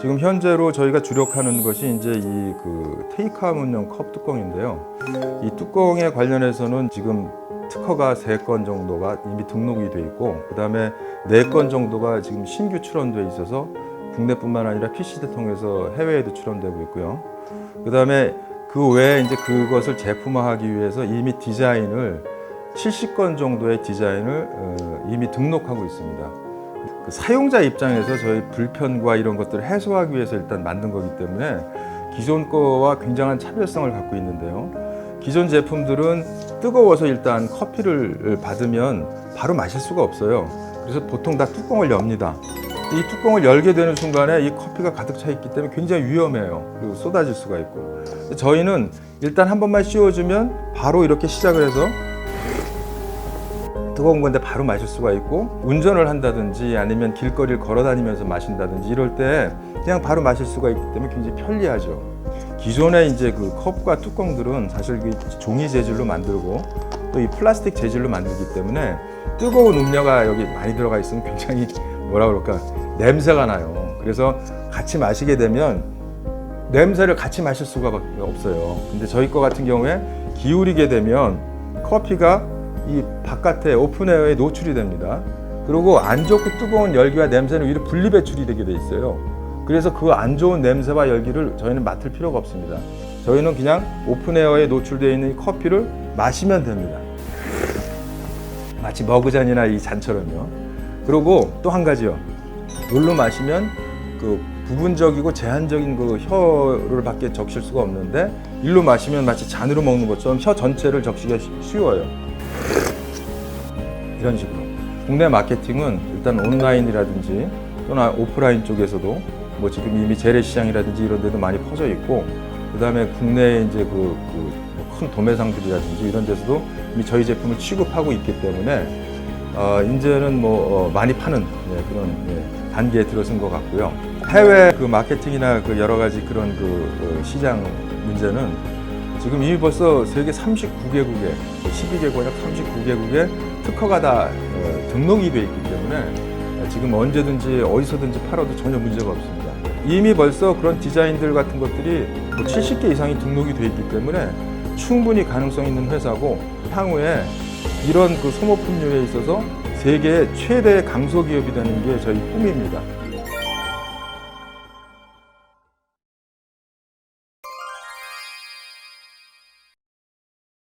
지금 현재로 저희가 주력하는 것이 이제 이 그 테이크아웃용 컵 뚜껑인데요. 이 뚜껑에 관련해서는 지금 특허가 세 건 정도가 이미 등록이 돼 있고 그다음에 네 건 정도가 지금 신규 출원돼 있어서 국내뿐만 아니라 PCD 통해서 해외에도 출원되고 있고요. 그다음에 그 외에 이제 그것을 제품화하기 위해서 이미 디자인을 70건 정도의 디자인을 어, 이미 등록하고 있습니다. 그 사용자 입장에서 저희 불편과 이런 것들을 해소하기 위해서 일단 만든 거기 때문에 기존 거와 굉장한 차별성을 갖고 있는데요. 기존 제품들은 뜨거워서 일단 커피를 받으면 바로 마실 수가 없어요. 그래서 보통 다 뚜껑을 엽니다. 이 뚜껑을 열게 되는 순간에 이 커피가 가득 차 있기 때문에 굉장히 위험해요. 그리고 쏟아질 수가 있고. 저희는 일단 한 번만 씌워주면 바로 이렇게 시작을 해서 뜨거운 건데 바로 마실 수가 있고 운전을 한다든지 아니면 길거리를 걸어 다니면서 마신다든지 이럴 때 그냥 바로 마실 수가 있기 때문에 굉장히 편리하죠. 기존의 이제 그 컵과 뚜껑들은 사실 그 종이 재질로 만들고 또 이 플라스틱 재질로 만들기 때문에 뜨거운 음료가 여기 많이 들어가 있으면 굉장히 뭐라 그럴까 냄새가 나요. 그래서 같이 마시게 되면 냄새를 같이 마실 수가 없어요. 근데 저희 거 같은 경우에 기울이게 되면 커피가 이 바깥에 오픈에어에 노출이 됩니다. 그리고 안 좋고 뜨거운 열기와 냄새는 위로 분리 배출이 되게 돼 있어요. 그래서 그 안 좋은 냄새와 열기를 저희는 맡을 필요가 없습니다. 저희는 그냥 오픈에어에 노출되어 있는 이 커피를 마시면 됩니다. 마치 머그잔이나 이 잔처럼요. 그리고 또 한 가지요. 물로 마시면 그 부분적이고 제한적인 그 혀를 밖에 적실 수가 없는데 일로 마시면 마치 잔으로 먹는 것처럼 혀 전체를 적시기가 쉬- 쉬워요. 이런 식으로. 국내 마케팅은 일단 온라인이라든지 또는 오프라인 쪽에서도 뭐 지금 이미 재래시장이라든지 이런 데도 많이 퍼져 있고 그다음에 국내에 이제 그, 그 큰 도매상들이라든지 이런 데서도 이미 저희 제품을 취급하고 있기 때문에 어, 이제는 뭐 어, 많이 파는 예, 그런 예, 단계에 들어선 것 같고요. 해외 그 마케팅이나 그 여러 가지 그런 그, 그 시장 문제는 지금 이미 벌써 세계 39개국에 12개국이나 39개국에 특허가 다 어, 등록이 돼 있기 때문에 지금 언제든지 어디서든지 팔아도 전혀 문제가 없습니다. 이미 벌써 그런 디자인들 같은 것들이 뭐 70개 이상이 등록이 돼 있기 때문에 충분히 가능성 있는 회사고 향후에 이런 그 소모품류에 있어서 세계 최대 강소 기업이 되는 게 저희 꿈입니다.